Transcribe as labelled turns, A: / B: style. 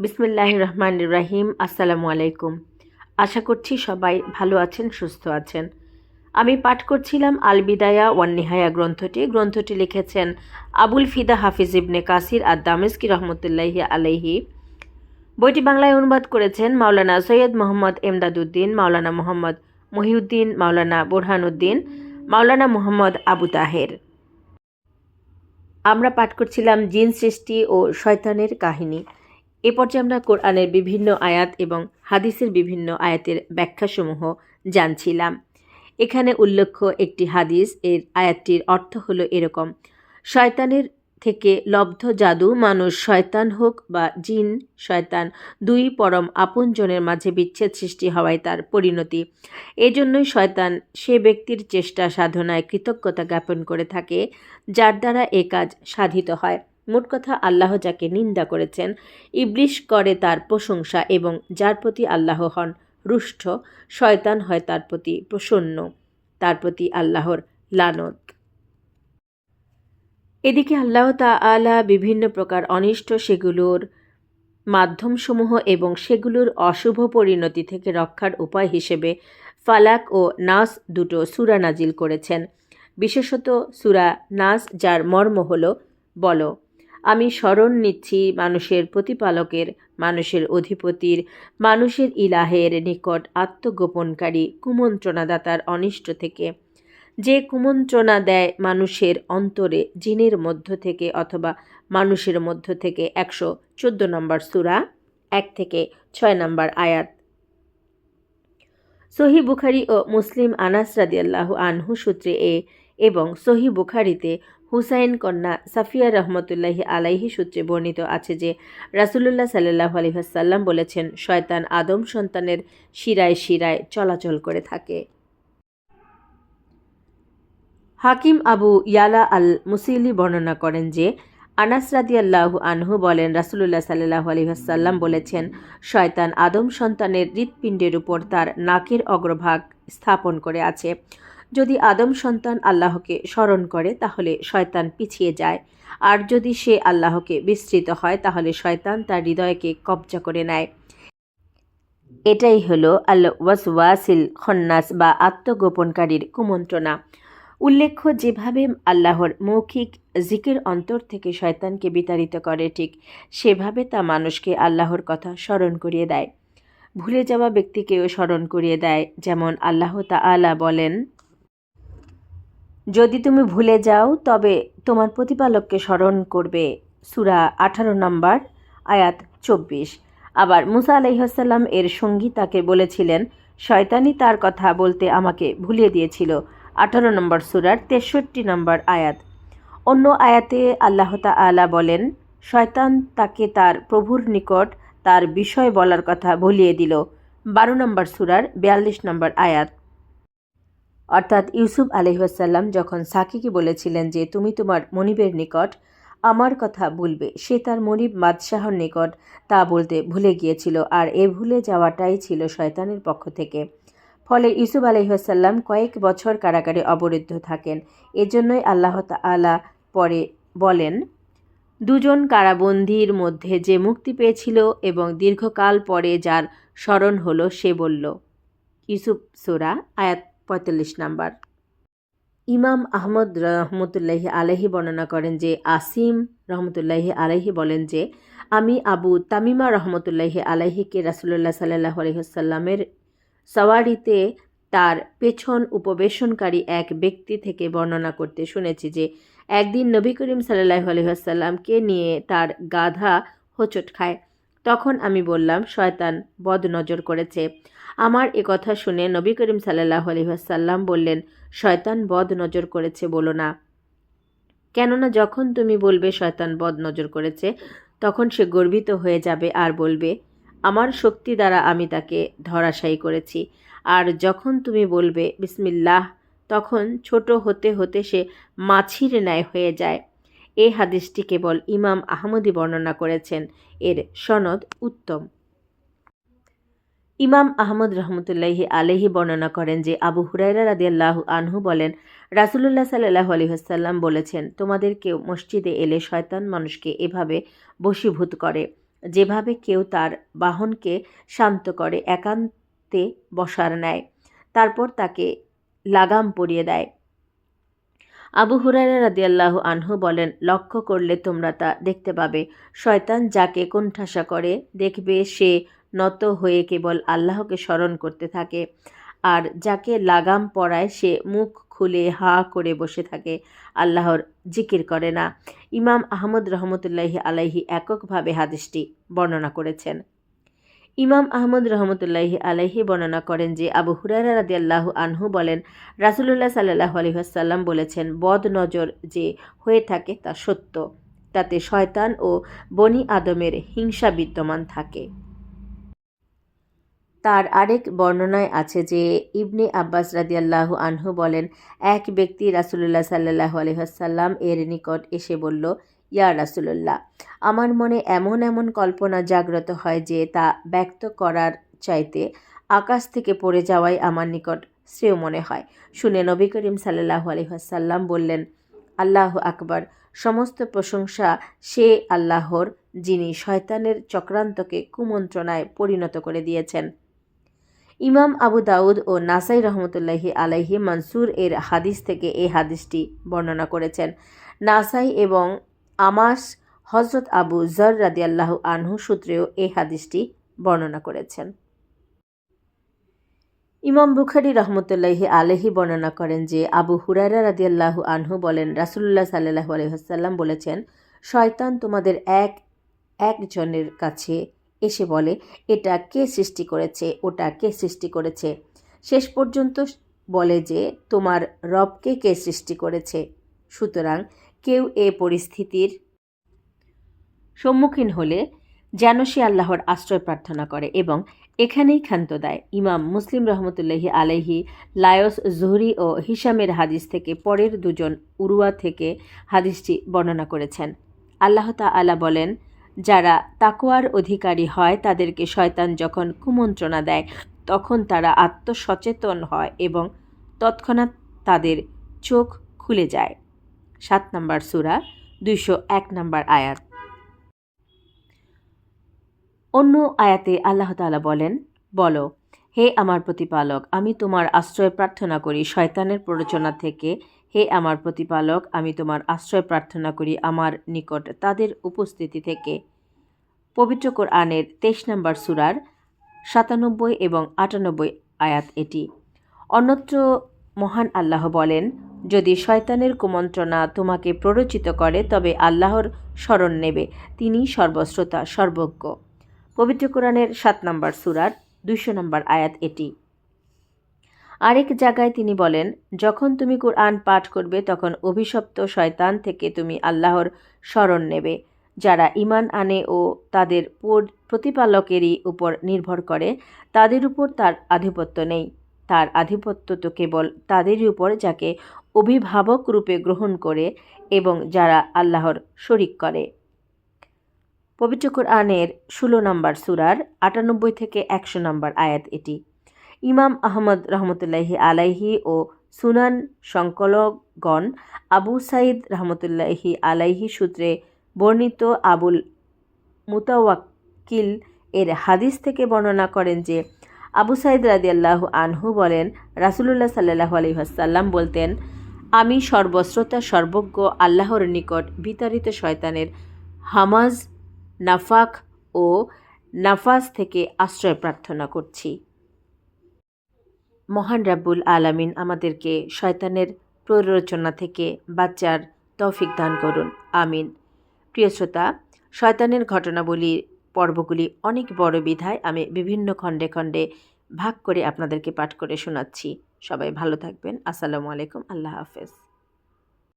A: বিসমিল্লাহ রহমান রাহিম আসসালামু আলাইকুম আশা করছি সবাই ভালো আছেন, সুস্থ আছেন। আমি পাঠ করছিলাম আল বিদায়া ওয়ান নিহায়া গ্রন্থটি। গ্রন্থটি লিখেছেন আবুল ফিদা হাফিজ ইবনে কাসির আর দামেস্কি রহমতুল্লাহি আলাইহি। বইটি বাংলায় অনুবাদ করেছেন মাওলানা সৈয়দ মোহাম্মদ এমদাদুদ্দিন, মাওলানা মোহাম্মদ মহিউদ্দিন, মাওলানা বোরহানুদ্দিন, মাওলানা মোহাম্মদ আবু তাহের। আমরা পাঠ করছিলাম জিন সৃষ্টি ও শয়তানের কাহিনী। এ পর্যায়ে আমরা কোরআনের বিভিন্ন আয়াত এবং হাদিসের বিভিন্ন আয়াতের ব্যাখ্যাসমূহ জানছিলাম। এখানে উল্লেখ্য একটি হাদিস, এর আয়াতটির অর্থ হলো এরকম, শয়তানের থেকে লব্ধ জাদু মানুষ শয়তান হোক বা জিন, শয়তান দুই পরম আপনজনের মাঝে বিচ্ছেদ সৃষ্টি হওয়ায় তার পরিণতি। এজন্যই শয়তান সে ব্যক্তির চেষ্টা সাধনায় কৃতজ্ঞতা জ্ঞাপন করে থাকে, যার দ্বারা এ কাজ সাধিত হয়। মোট কথা আল্লাহ যাকে নিন্দা করেছেন, ইবলিশ করে তার প্রশংসা এবং যার প্রতি আল্লাহ হন রুষ্ট, শয়তান হয় তার প্রতি প্রসন্ন, তার প্রতি আল্লাহর লানত। এদিকে আল্লাহ তা তাআলা বিভিন্ন প্রকার অনিষ্ট সেগুলোর মাধ্যমসমূহ এবং সেগুলোর অশুভ পরিণতি থেকে রক্ষার উপায় হিসেবে ফালাক ও নাস দুটো সুরা নাজিল করেছেন। বিশেষত সুরা নাস, যার মর্ম হল, বলো আমি স্মরণ নিচ্ছি মানুষের প্রতিপালকের, মানুষের অধিপতির, মানুষের ইলাহের নিকট আত্মগোপনকারী কুমন্ত্রণাদাতার অনিষ্ট থেকে। যে কুমন্ত্রণা দেয় মানুষের অন্তরে জিনের মধ্য থেকে অথবা মানুষের মধ্য থেকে একশো চোদ্দ নম্বর সুরা, এক থেকে ছয় নম্বর আয়াত। সহি বুখারি ও মুসলিম আনাস রাদিয়াল্লাহু আনহু সূত্রে এ এবং সহি বুখারিতে হুসাইন কন্যা সাফিয়া রহমতুল্লাহি আলাইহি সূত্রে বর্ণিত আছে যে, রাসুলুল্লাহ সাল্লাহ আলহাসাল্লাম বলেছেন, শয়তান আদম সন্তানের শিরায় শিরায় চলাচল করে থাকে। হাকিম আবু ইয়ালা আল মুসিলি বর্ণনা করেন যে, আনাস রাদিয়াল্লাহু আনহু বলেন, রাসুলুল্লাহ সাল্লাহ আলহাসাল্লাম বলেছেন, শয়তান আদম সন্তানের হৃৎপিণ্ডের উপর তার নাকের অগ্রভাগ স্থাপন করে আছে। যদি আদম সন্তান আল্লাহকে স্মরণ করে, তাহলে শয়তান পিছিয়ে যায়। আর যদি সে আল্লাহকে বিস্তৃত হয়, তাহলে শয়তান তার হৃদয়কে কবজা করে নেয়। এটাই হলো আল ওয়াসওয়াসিল খন্নাস বা আত্মগোপনকারীর কুমন্ত্রণা। উল্লেখ্য, যেভাবে আল্লাহর মৌখিক জিকের অন্তর থেকে শয়তানকে বিতাড়িত করে, ঠিক সেভাবে তা মানুষকে আল্লাহর কথা স্মরণ করিয়ে দেয়। ভুলে যাওয়া ব্যক্তিকেও স্মরণ করিয়ে দেয়। যেমন আল্লাহ তাআলা বলেন যদি তুমি ভুলে যাও, তবে তোমার প্রতিপালককে স্মরণ করবে। সুরা আঠারো নম্বর আয়াত চব্বিশ। আবার মুসা আলাইহাসাল্লাম এর সঙ্গী তাকে বলেছিলেন, শয়তানি তার কথা বলতে আমাকে ভুলিয়ে দিয়েছিল। আঠারো নম্বর সুরার তেষট্টি নম্বর আয়াত। অন্য আয়াতে আল্লাহ আলা বলেন, শয়তান তাকে তার প্রভুর নিকট তার বিষয় বলার কথা ভুলিয়ে দিল। বারো নম্বর সুরার বিয়াল্লিশ নম্বর আয়াত। অর্থাৎ ইউসুফ আলহাসাল্লাম যখন সাকিকে বলেছিলেন যে তুমি তোমার মনিবের নিকট আমার কথা বলবে, সে তার মনিব বাদশাহর নিকট তা বলতে ভুলে গিয়েছিল আর এ ভুলে যাওয়াটাই ছিল শয়তানের পক্ষ থেকে। ফলে ইউসুফ আলহাসাল্লাম কয়েক বছর কারাগারে অবরুদ্ধ থাকেন। এজন্যই আল্লাহ তালা পরে বলেন, দুজন কারাবন্দির মধ্যে যে মুক্তি পেয়েছিল এবং দীর্ঘকাল পরে যার স্মরণ হলো সে বলল, ইউসুফ সোরা আয়াত পঁয়তাল্লিশ নাম্বার। ইমাম আহমদ রহমতুল্লাহি আলহি বর্ণনা করেন যে, আসিম রহমতুল্লাহি আলহি বলেন যে, আমি আবু তামিমা রহমতুল্লাহি আলাইহিকে রাসুল্লাহ সাল্লাহ আলহিসাল্লামের সওয়ারিতে তার পেছন উপবেশনকারী এক ব্যক্তি থেকে বর্ণনা করতে শুনেছি যে, একদিন নবী করিম সাল্লাহ আলহিহাসাল্লামকে নিয়ে তার গাধা হোঁচট খায়। তখন আমি বললাম, শয়তান বদ নজর করেছে। আমার এ কথা শুনে নবী করিম সাল্লাহ আলহিহাসাল্লাম বললেন, শয়তান বদ নজর করেছে বলো না। কেননা যখন তুমি বলবে শয়তান বদ নজর করেছে, তখন সে গর্বিত হয়ে যাবে আর বলবে, আমার শক্তি দ্বারা আমি তাকে ধরাশায়ী করেছি। আর যখন তুমি বলবে, বিসমিল্লাহ, তখন ছোট হতে হতে সে মাছির ন্যায় হয়ে যায়। এই হাদিসটি কেবল ইমাম আহমদি বর্ণনা করেছেন। এর সনদ উত্তম। ইমাম আহমদ রহমতুল্লাহি আলহি বর্ণনা করেন যে আবু হুরাইরা রাদি রাদিয়াল্লাহু আনহু বলেন, রাসুলুল্লাহ সাল্লাহ আলহিহাসাল্লাম বলেছেন, তোমাদের কেউ মসজিদে এলে শয়তান মানুষকে এভাবে বশীভূত করে, যেভাবে কেউ তার বাহনকে শান্ত করে, একান্তে বসার নেয় তারপর তাকে লাগাম পরিয়ে দেয়। আবু হুরায়রা রাদিয়াল্লাহু আনহু বলেন, লক্ষ্য করলে তোমরা তা দেখতে পাবে। শয়তান যাকে কোণঠাসা করে, দেখবে সে নত হয়ে কেবল আল্লাহকে স্মরণ করতে থাকে। আর যাকে লাগাম পড়ায় সে মুখ খুলে হা করে বসে থাকে, আল্লাহর জিকির করে না। ইমাম আহমদ রহমতুল্লাহি আলাইহি এককভাবে হাদিসটি বর্ণনা করেছেন। ইমাম আহমদ রহমতুল্লাহি আলাইহি বর্ণনা করেন যে, আবু হুরারা রাদিয়াল্লাহু আনহু বলেন, রাসুলুল্লাহ সাল্লাহ আলহিহাসাল্লাম বলেছেন, বদ নজর যে হয়ে থাকে তা সত্য। তাতে শয়তান ও বনি আদমের হিংসা বিদ্যমান থাকে। তার আরেক বর্ণনায় আছে যে ইবনে আব্বাস রাদিয়াল্লাহু আনহু বলেন, এক ব্যক্তি রাসুলুল্লাহ সাল্লাহ আলহাসাল্লাম এর নিকট এসে বলল, ইয়া রাসুলুল্লাহ, আমার মনে এমন এমন কল্পনা জাগ্রত হয় যে তা ব্যক্ত করার চাইতে আকাশ থেকে পড়ে যাওয়াই আমার নিকট শ্রেয় মনে হয়। শুনে নবী করিম সাল্লাহ আলহাসাল্লাম বললেন, আল্লাহ আকবর, সমস্ত প্রশংসা সে আল্লাহর যিনি শয়তানের চক্রান্তকে কুমন্ত্রণায় পরিণত করে দিয়েছেন। ইমাম আবু দাউদ ও নাসাই রহমতুল্লাহি আলাইহি মনসুর এর হাদিস থেকে এই হাদিসটি বর্ণনা করেছেন। নাসাই এবং আমাস হজরত আবু জর রাদি রাদিয়াল্লাহ আনহু সূত্রেও এই হাদিসটি বর্ণনা করেছেন। ইমাম বুখারি রহমতুল্লাহি আলহি বর্ণনা করেন যে, আবু হুরারা রাদিয়াল্লাহু আনহু বলেন রাসুল্লাহ সাল্লাহ আলহাম বলেছেন, শয়তান তোমাদের এক, একজনের কাছে এসে বলে, এটা কে সৃষ্টি করেছে? ওটা কে সৃষ্টি করেছে? শেষ পর্যন্ত বলে যে, তোমার রবকে কে সৃষ্টি করেছে? সুতরাং কেউ এ পরিস্থিতির সম্মুখীন হলে যেন সে আল্লাহর আশ্রয় প্রার্থনা করে এবং এখানেই ক্ষান্ত দেয়। ইমাম মুসলিম রহমতুল্লাহি আলাইহি লায়স, জুহরি ও হিসামের হাদিস থেকে পরের দুজন উরুয়া থেকে হাদিসটি বর্ণনা করেছেন। আল্লাহ আলা বলেন যারা তাকোয়ার অধিকারী হয়, তাদেরকে শয়তান যখন কুমন্ত্রণা দেয়, তখন তারা আত্মসচেতন হয় এবং তৎক্ষণাৎ তাদের চোখ খুলে যায়। সাত নম্বর সুরা, দুইশো এক নম্বর আয়াত। অন্য আয়াতে আল্লাহ তালা বলেন, বলো, হে আমার প্রতিপালক, আমি তোমার আশ্রয় প্রার্থনা করি শয়তানের প্ররোচনা থেকে হে আমার প্রতিপালক, আমি তোমার আশ্রয় প্রার্থনা করি আমার নিকট তাদের উপস্থিতি থেকে। পবিত্র কোরআনের তেইশ নম্বর সুরার সাতানব্বই এবং আটানব্বই আয়াত এটি। অন্যত্র মহান আল্লাহ বলেন, যদি শয়তানের কুমন্ত্রণা তোমাকে প্ররোচিত করে, তবে আল্লাহর স্মরণ নেবে। তিনি সর্বশ্রোতা, সর্বজ্ঞ। পবিত্র কোরআনের সাত নম্বর সুরার দুইশো নম্বর আয়াত এটি। আরেক জায়গায় তিনি বলেন, যখন তুমি কোরআন পাঠ করবে, তখন অভিশপ্ত শয়তান থেকে তুমি আল্লাহর স্মরণ নেবে। যারা ইমান আনে ও তাদের প্রতিপালকেরই উপর নির্ভর করে, তাদের উপর তার আধিপত্য নেই। তার আধিপত্য তো কেবল তাদেরই উপর, যাকে অভিভাবক রূপে গ্রহণ করে এবং যারা আল্লাহর শরিক করে। পবিত্র কোরআনের ষোলো নম্বর সুরার আটানব্বই থেকে একশো নম্বর আয়াত এটি। ইমাম আহমদ রহমতুল্লাহি আলাইহি ও সুনান সংকলগণ আবু সাইদ রহমতুল্লাহি আলাইহি সূত্রে বর্ণিত আবুল মুতাওয়াক্কিল এর হাদিস থেকে বর্ণনা করেন যে, আবু সাইদ রাদিয়াল্লাহ আনহু বলেন, রাসুলুল্লাহ সাল্লাহ আলহিহাসাল্লাম বলতেন, আমি সর্বশ্রোতা, সর্বজ্ঞ, আল্লাহর নিকট বিতাড়িত শয়তানের হামাজ, নাফাক ও নাফাজ থেকে আশ্রয় প্রার্থনা করছি। মহান রাব্বুল আলামিন আমাদেরকে শয়তানের প্ররোচনা থেকে বাচ্চার তৌফিক দান করুন, আমিন। প্রিয় শ্রোতা, শয়তানের ঘটনাবলী পর্বগুলি অনেক বড় বিধায় আমি বিভিন্ন খণ্ডে খণ্ডে ভাগ করে আপনাদেরকে পাঠ করে শোনাচ্ছি। সবাই ভালো থাকবেন। আসসালামু আলাইকুম। আল্লাহ হাফেজ।